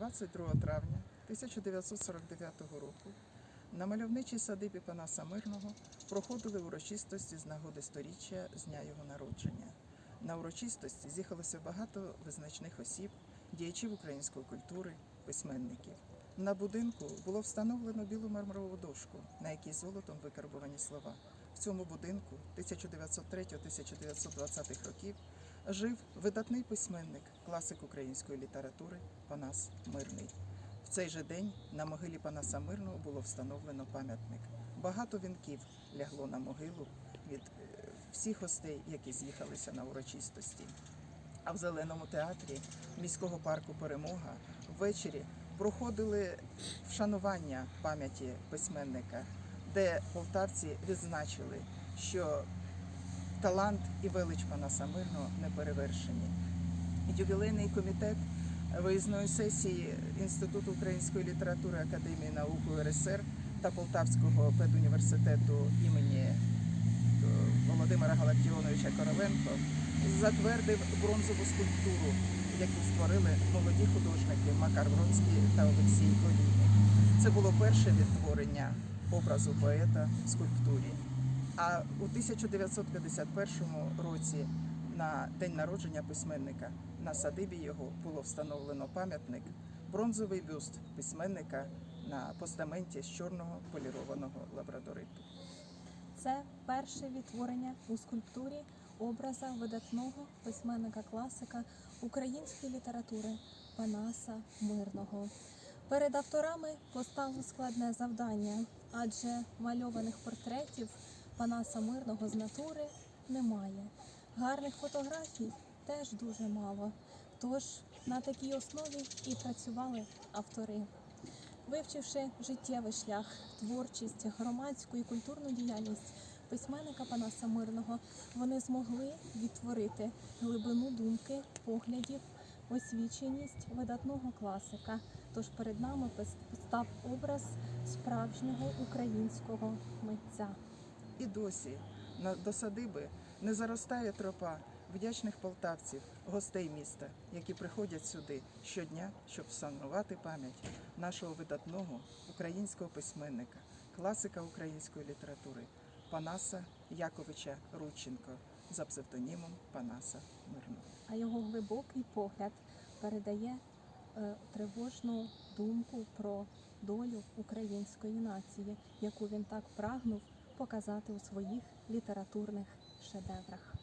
22 травня 1949 року на мальовничій садибі Панаса Мирного проходили урочистості з нагоди сторіччя з дня його народження. На урочистості з'їхалося багато визначних осіб, діячів української культури, письменників. На будинку було встановлено білу мармурову дошку, на якій золотом викарбовані слова. В цьому будинку 1903-1920 років жив видатний письменник, класик української літератури Панас Мирний. В цей же день на могилі Панаса Мирного було встановлено пам'ятник. Багато вінків лягло на могилу від е, всіх гостей, які з'їхалися на урочистості. А в зеленому театрі міського парку Перемога ввечері проходили вшанування пам'яті письменника, де полтавці відзначили, що талант і велич Панаса Мирного не. Ювілейний комітет виїзної сесії Інституту української літератури Академії наук УРСР та Полтавського педуніверситету імені е, Володимира Галактіоновича Короленко затвердив бронзову скульптуру, яку створили молоді художники Макар Вронський та Олексій Олійник. Це було перше відтворення образу поета в скульптурі. А у 1951 році, на день народження письменника, на садибі його було встановлено пам'ятник, бронзовий бюст письменника на постаменті з чорного полірованого лабрадориту. Це перше відтворення у скульптурі образа видатного письменника-класика української літератури Панаса Мирного. Перед авторами постало складне завдання, адже мальованих портретів Панаса Мирного з натури немає. Гарних фотографій теж дуже мало. Тож на такій основі і працювали автори. Вивчивши життєвий шлях, творчість, громадську і культурну діяльність письменника Панаса Мирного, вони змогли відтворити глибину думки, поглядів, освіченість видатного класика. Тож перед нами постав образ справжнього українського митця. І досі на до садиби не заростає тропа вдячних полтавців, гостей міста, які приходять сюди щодня, щоб вшанувати пам'ять нашого видатного українського письменника, класика української літератури Панаса Яковича Рудченко за псевдонімом Панаса Мирного. а його глибокий погляд передає е, тривожну думку про долю української нації, яку він так прагнув показати у своїх літературних шедеврах.